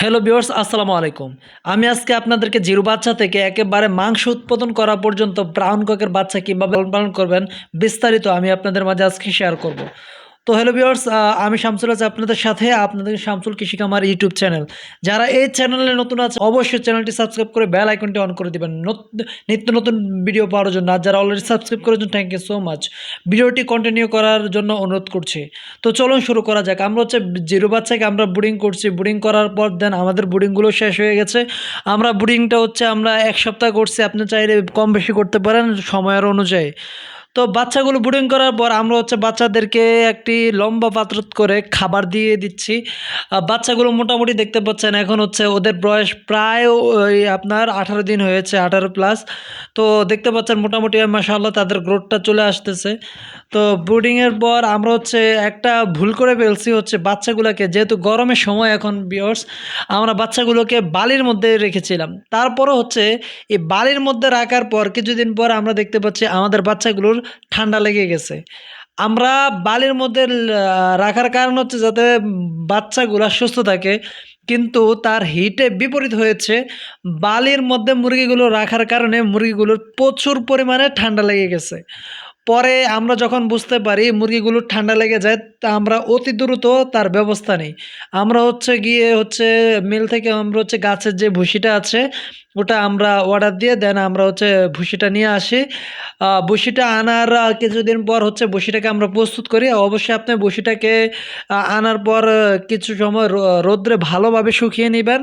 Hello বিওর্স আসসালামু আলাইকুম। আমি আজকে আপনাদেরকে জিরো বাচ্চা থেকে একেবারে মাংস উৎপাদন করা পর্যন্ত ব্রাউন ককের বাচ্চা কীভাবে পালন করবেন, বিস্তারিত আমি আপনাদের মাঝে আজকে শেয়ার করব। তো হ্যালো বিয়ার্স আমি শামসুল আছি আপনাদের সাথে, আপনাদের শামসুল কৃষিক আমার ইউটিউব চ্যানেল যারা এই চ্যানেলে নতুন আছে অবশ্যই চ্যানেলটি সাবস্ক্রাইব করে বেল আইকনটি অন করে দেবেন। নত- নিত্য নতুন ভিডিও পাওয়ার জন্য। আর যারা অলরেডি সাবস্ক্রাইব করেছেন থ্যাংক ইউ সো মাচ ভিডিওটি কন্টিনিউ করার জন্য অনুরোধ করছি। তো চলুন শুরু করা যাক। আমরা হচ্ছে জিরো বাচ্চাকে আমরা বুডিং করছি। বুডিং করার পর দেন আমাদের বুডিংগুলো শেষ হয়ে গেছে। আমরা বুডিংটা হচ্ছে আমরা এক সপ্তাহ করছি। আপনি চাইলে কম বেশি করতে পারেন সময়ের অনুযায়ী। তো বাচ্চাগুলো বুডিং করার পর আমরা হচ্ছে বাচ্চাদেরকে একটি লম্বা পাত্র করে খাবার দিয়ে দিচ্ছি। বাচ্চাগুলো মোটামুটি দেখতে পাচ্ছেন এখন হচ্ছে ওদের বয়স প্রায় ওই আপনার আঠারো দিন হয়েছে, আঠারো প্লাস তো দেখতে পাচ্ছেন মোটামুটি মাসাল্লাহ তাদের গ্রোথটা চলে আসতেছে। তো ব্রুডিংয়ের পর আমরা হচ্ছে একটা ভুল করে ফেলছি হচ্ছে বাচ্চাগুলোকে, যেহেতু গরমের সময় এখন বিয়র্স আমরা বাচ্চাগুলোকে বালির মধ্যে রেখেছিলাম। তারপরও হচ্ছে এই বালির মধ্যে রাখার পর কিছুদিন পর আমরা দেখতে পাচ্ছি আমাদের বাচ্চাগুলোর ঠান্ডা লেগে গেছে। আমরা বালির মধ্যে রাখার কারণ হচ্ছে যাতে বাচ্চাগুলো সুস্থ থাকে, কিন্তু তার হিটে বিপরীত হয়েছে। বালির মধ্যে মুরগিগুলো রাখার কারণে মুরগিগুলোর প্রচুর পরিমাণে ঠান্ডা লেগে গেছে। পরে আমরা যখন বুঝতে পারি মুরগিগুলোর ঠান্ডা লেগে যায়, তা আমরা অতি দ্রুত তার ব্যবস্থা নিই। আমরা হচ্ছে গিয়ে হচ্ছে মিল থেকে আমরা হচ্ছে গাছের যে ভুসিটা আছে, ওটা আমরা অর্ডার দিয়ে দেন আমরা হচ্ছে ভুসিটা নিয়ে আসি। ভুসিটা আনার কিছুদিন পর হচ্ছে ভুসিটাকে আমরা প্রস্তুত করি। অবশ্যই আপনি ভুসিটাকে আনার পর কিছু সময় রোদ্রে ভালোভাবে শুকিয়ে নেবেন।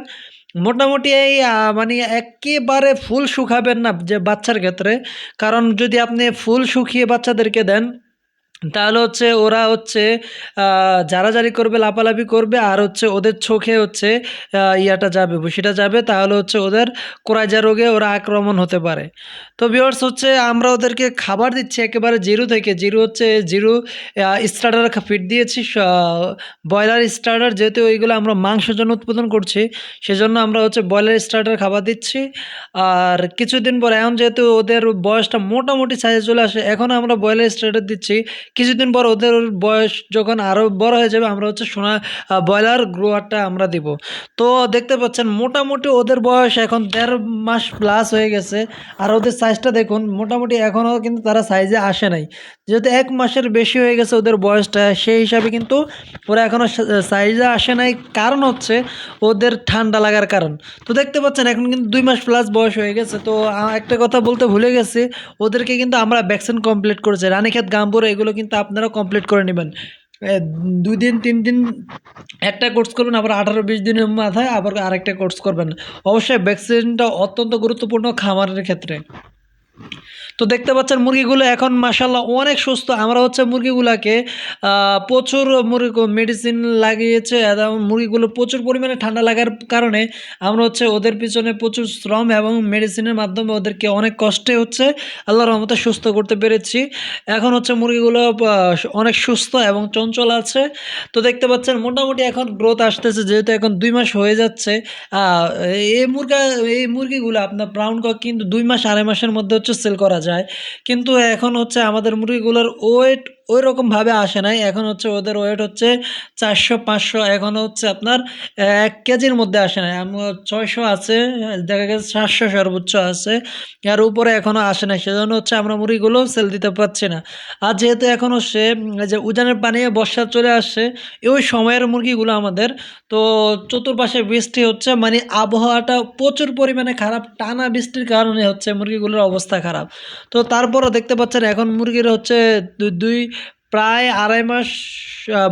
মোটামুটি এই মানে একেবারে ফুল শুকাবেন না যে বাচ্চার ক্ষেত্রে। কারণ যদি আপনি ফুল শুকিয়ে বাচ্চাদেরকে দেন তাহলে হচ্ছে ওরা হচ্ছে জারাজারি করবে লাপালাপি করবে, আর হচ্ছে ওদের চোখে হচ্ছে ইয়াটা যাবে। ভুসিটা যাবে, তাহলে হচ্ছে ওদের কোরাইজা রোগে ওরা আক্রমণ হতে পারে। তো বিয়ার্স হচ্ছে, আমরা ওদেরকে খাবার দিচ্ছি একেবারে জিরো থেকে। জিরো হচ্ছে, জিরো স্টার্টার ফিট দিয়েছি। ব্রয়লার স্টার্টার যেহেতু ওইগুলো আমরা মাংসের জন্য উৎপাদন করছি, সেজন্য আমরা হচ্ছে ব্রয়লার স্টার্টার খাবার দিচ্ছি। আর কিছুদিন পর, এখন যেহেতু ওদের বয়সটা মোটামুটি সাইজে চলে আসে, এখন আমরা ব্রয়লার স্টার্টার দিচ্ছি কিছুদিন পর ওদের বয়স যখন আরও বড় হয়ে যাবে, আমরা হচ্ছে সোনা ব্রয়লার গ্রোয়ারটা আমরা দিব। তো দেখতে পাচ্ছেন, মোটামুটি ওদের বয়স এখন দেড় মাস প্লাস হয়ে গেছে। আর ওদের সাইজটা দেখুন, মোটামুটি এখনও কিন্তু তারা সাইজে আসে নাই। যেহেতু এক মাসের বেশি হয়ে গেছে ওদের বয়সটা, সেই হিসাবে কিন্তু ওরা এখনও সাইজে আসে নাই। কারণ হচ্ছে ওদের ঠান্ডা লাগার কারণ। তো দেখতে পাচ্ছেন, এখন কিন্তু দুই মাস প্লাস বয়স হয়ে গেছে। তো একটা কথা বলতে ভুলে গেছি, ওদেরকে কিন্তু আমরা ভ্যাকসিন কমপ্লিট করেছি। রানীক্ষেত গাম্বুর এগুলো কিন্তু আপনারা কমপ্লিট করে নেবেন। দুই দিন, তিন দিন একটা কোর্স করবেন, আবার আঠারো, বিশ দিনের মাথায় আবার আরেকটা কোর্স করবেন। অবশ্যই ভ্যাকসিনটা অত্যন্ত গুরুত্বপূর্ণ খামারের ক্ষেত্রে। তো দেখতে পাচ্ছেন মুরগিগুলো এখন মাসাল্লাহ অনেক সুস্থ। আমরা হচ্ছে মুরগিগুলোকে প্রচুর মুরগি মেডিসিন লাগিয়েছে এবং মুরগিগুলো প্রচুর পরিমাণে ঠান্ডা লাগার কারণে আমরা হচ্ছে ওদের পিছনে প্রচুর শ্রম এবং মেডিসিনের মাধ্যমে ওদেরকে অনেক কষ্টে হচ্ছে আল্লাহর রহমতে সুস্থ করতে পেরেছি। এখন হচ্ছে মুরগিগুলো অনেক সুস্থ এবং চঞ্চল আছে। তো দেখতে পাচ্ছেন মোটামুটি এখন গ্রোথ আসতেছে, যেহেতু এখন দুই মাস হয়ে যাচ্ছে। এই মুরগা, এই মুরগিগুলো আপনার ব্রাউন কক কিন্তু দুই মাস, আড়াই মাসের মধ্যে হচ্ছে সেল করা যায়। কিন্তু এখন হচ্ছে আমাদের মুরগিগুলোর ওয়েট ওই রকমভাবে আসে নাই। এখন হচ্ছে ওদের ওয়েট হচ্ছে চারশো, পাঁচশো। এখন হচ্ছে আপনার এক কেজির মধ্যে আসে নাই। ছয়শো আছে, দেখা গেছে সাতশো সর্বোচ্চ আছে। এর উপরে এখনও আসে নাই। সেজন্য হচ্ছে আমরা মুরগিগুলো সেল দিতে পারছি না। আর যেহেতু এখনও সে যে উজানের পানি বর্ষা চলে আসছে, ওই সময়ের মুরগিগুলো আমাদের। তো চতুর্পাশে বৃষ্টি হচ্ছে মানে আবহাওয়াটা প্রচুর পরিমাণে খারাপ। টানা বৃষ্টির কারণে হচ্ছে মুরগিগুলোর অবস্থা খারাপ। তো তারপরও দেখতে পাচ্ছেন, এখন মুরগির হচ্ছে দুই প্রায় আড়াই মাস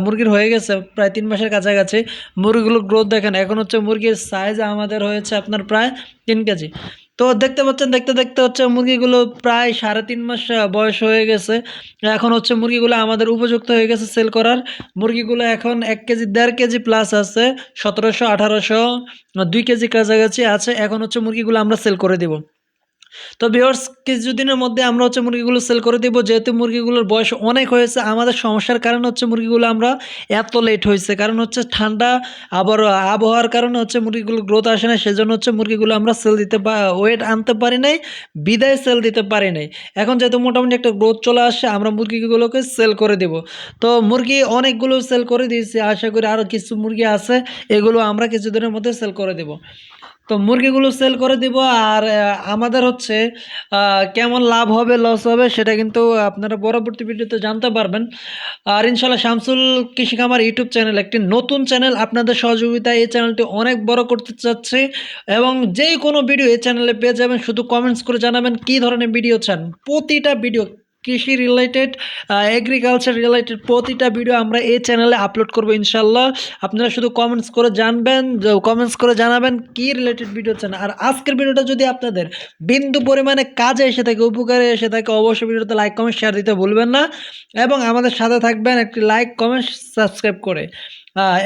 মুরগির হয়ে গেছে, প্রায় তিন মাসের কাছাকাছি। মুরগিগুলোর গ্রোথ দেখেন, এখন হচ্ছে মুরগির সাইজ আমাদের হয়েছে আপনার প্রায় তিন কেজি। তো দেখতে পাচ্ছেন, দেখতে দেখতে হচ্ছে মুরগিগুলো প্রায় সাড়ে তিন মাস বয়স হয়ে গেছে। এখন হচ্ছে মুরগিগুলো আমাদের উপযুক্ত হয়ে গেছে সেল করার। মুরগিগুলো এখন এক কেজি, দেড় কেজি প্লাস আছে, সতেরোশো, আঠারোশো, দুই কেজি কাছাকাছি আছে। এখন হচ্ছে মুরগিগুলো আমরা সেল করে দেব। তো ভিউয়ার্স কিছুদিনের মধ্যে আমরা হচ্ছে মুরগিগুলো সেল করে দেবো। যেহেতু মুরগিগুলোর বয়স অনেক হয়েছে, আমাদের সমস্যার কারণ হচ্ছে মুরগিগুলো আমরা এত লেট হয়েছে। কারণ হচ্ছে ঠান্ডা আবার আবহাওয়ার কারণে হচ্ছে মুরগিগুলো গ্রোথ আসে না সেজন্য হচ্ছে মুরগিগুলো আমরা সেল দিতে ওয়েট আনতে পারি নাই, বিদায় সেল দিতে পারি নাই। এখন যেহেতু মোটামুটি একটা গ্রোথ চলে আসছে, আমরা মুরগিগুলোকে সেল করে দেব। তো মুরগি অনেকগুলো সেল করে দিয়েছি, আশা করি আরও কিছু মুরগি আছে, এগুলো আমরা কিছুদিনের মধ্যে সেল করে দেব। তো মুরগিগুলো সেল করে দিব আর আমাদের হচ্ছে কেমন লাভ হবে লস হবে সেটা কিন্তু আপনারা পরবর্তী ভিডিওতে জানতে পারবেন। আর ইনশাল্লাহ শামসুল কৃষি খামার ইউটিউব চ্যানেল একটি নতুন চ্যানেল আপনাদের সহযোগিতায় এই চ্যানেলটি অনেক বড় করতে চাচ্ছি এবং যেই কোনো ভিডিও এই চ্যানেলে পেয়ে যাবেন, শুধু কমেন্টস করে জানাবেন কী ধরনের ভিডিও চান। প্রতিটা ভিডিও কৃষি রিলেটেড এগ্রিকালচার রিলেটেড প্রতিটা ভিডিও আমরা এই চ্যানেলে আপলোড করব ইনশাল্লাহ আপনারা শুধু কমেন্টস করে জানবেন কমেন্টস করে জানাবেন কি রিলেটেড ভিডিও চান আর আজকের ভিডিওটা যদি আপনাদের বিন্দু পরিমাণে কাজে এসে থাকে, উপকারে এসে থাকে, অবশ্যই ভিডিওতে লাইক কমেন্ট শেয়ার দিতে ভুলবেন না। এবং আমাদের সাথে থাকবেন একটি লাইক কমেন্ট সাবস্ক্রাইব করে।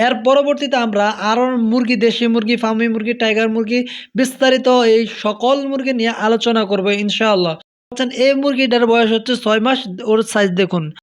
এর পরবর্তীতে আমরা আরও মুরগি, দেশি মুরগি ফার্মি মুরগি টাইগার মুরগি বিস্তারিত এই সকল মুরগি নিয়ে আলোচনা করব ইনশাআল্লাহ। এই মুরগিটার বয়স হচ্ছে ছয় মাস ওর সাইজ দেখুন।